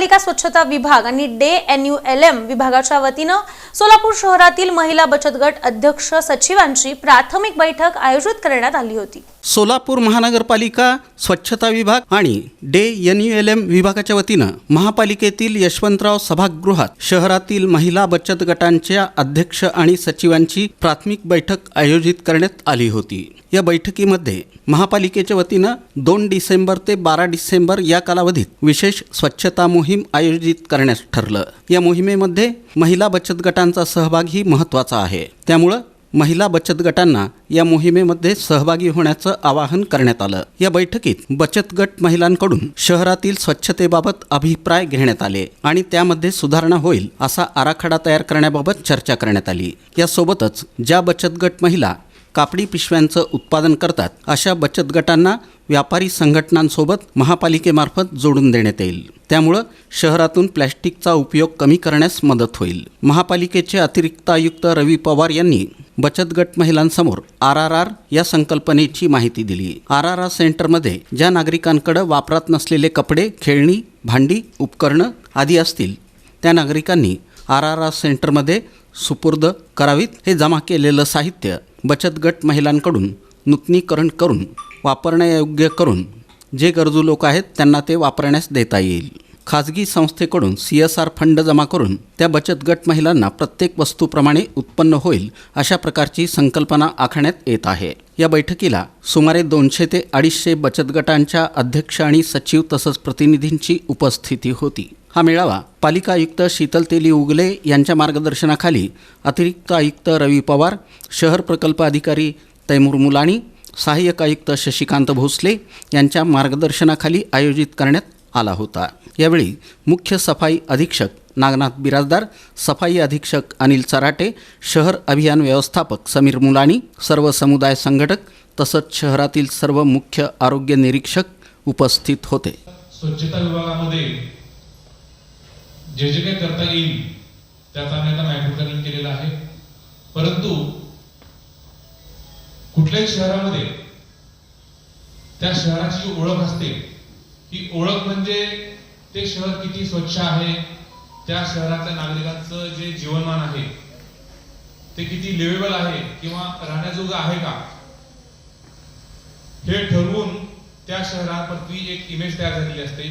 महापालिका स्वच्छता विभाग आणि DAY N U L M विभागाच्या वतीनं सोलापूर शहरातील महिला बचत गट अध्यक्ष सचिवांची प्राथमिक बैठक आयोजित करण्यात आली होती. सोलापूर महानगरपालिका स्वच्छता विभाग आणि DAY N U L M विभागाच्या वतीनं महापालिकेतील यशवंतराव सभागृहात शहरातील महिला बचत गटांच्या अध्यक्ष आणि सचिवांची प्राथमिक बैठक आयोजित करण्यात आली होती. या बैठकीमध्ये महापालिकेच्या वतीनं दोन डिसेंबर ते बारा डिसेंबर या कालावधीत विशेष स्वच्छता मोहीम आयोजित करण्यास ठरलं. या मोहिमेमध्ये महिला बचत गटांचा सहभागही महत्त्वाचा आहे. त्यामुळं महिला बचत गटांना या मोहिमेमध्ये सहभागी होण्याचं आवाहन करण्यात आलं. या बैठकीत बचत गट महिलांकडून शहरातील स्वच्छतेबाबत अभिप्राय घेण्यात आले आणि त्यामध्ये सुधारणा होईल असा आराखडा तयार करण्याबाबत चर्चा करण्यात आली. यासोबतच ज्या बचत गट महिला कापडी पिशव्यांचं उत्पादन करतात अशा बचत गटांना व्यापारी संघटनांसोबत महापालिकेमार्फत जोडून देण्यात येईल. त्यामुळं शहरातून प्लॅस्टिकचा उपयोग कमी करण्यास मदत होईल. महापालिकेचे अतिरिक्त आयुक्त रवी पवार यांनी बचत गट महिलांसमोर आर आर आर या संकल्पनेची माहिती दिली. आर आर आर सेंटरमध्ये ज्या नागरिकांकडे वापरात नसलेले कपडे खेळणी भांडी उपकरणं आदी असतील त्या नागरिकांनी आर आर आर सेंटरमध्ये सुपूर्द करावीत. हे जमा केलेलं साहित्य बचत गट महिलांकडून नूतनीकरण करून वापरण्यायोग्य करून जे गरजू लोक आहेत त्यांना ते वापरण्यास देता येईल. खाजगी संस्थेकडून सी एस आर फंड जमा करून त्या बचत गट महिलांना प्रत्येक वस्तूप्रमाणे उत्पन्न होईल अशा प्रकारची संकल्पना आखण्यात येत आहे. या बैठकीला सुमारे दोनशे ते अडीचशे बचत गटांच्या अध्यक्ष आणि सचिव तसंच प्रतिनिधींची उपस्थिती होती. हा मेळावा पालिका आयुक्त शीतल तेली उगले यांच्या मार्गदर्शनाखाली अतिरिक्त आयुक्त रवी पवार शहर प्रकल्प अधिकारी तैमूर मुलाणी सहाय्यक आयुक्त शशिकांत भोसले यांच्या मार्गदर्शनाखाली आयोजित करण्यात आला होता. यावेळी मुख्य सफाई अधीक्षक नागनाथ बिराजदार सफाई अधीक्षक अनिल चराटे शहर अभियान व्यवस्थापक समीर मुलाणी सर्व समुदाय संघटक तसंच शहरातील सर्व मुख्य आरोग्य निरीक्षक उपस्थित होते. स्वच्छता विभागामध्ये जे जे काही करता येईल त्याचा आम्ही आता केलेलं आहे. परंतु कुठल्याही शहरामध्ये त्या शहराची ओळख असते. ही ओळख म्हणजे ते शहर किती स्वच्छ आहे त्या शहरातल्या नागरिकांचं जे जीवनमान आहे ते किती लिवेबल आहे किंवा राहण्याजोगं आहे का? हे ठरवून त्या शहरावरती एक इमेज तयार झालेली असते.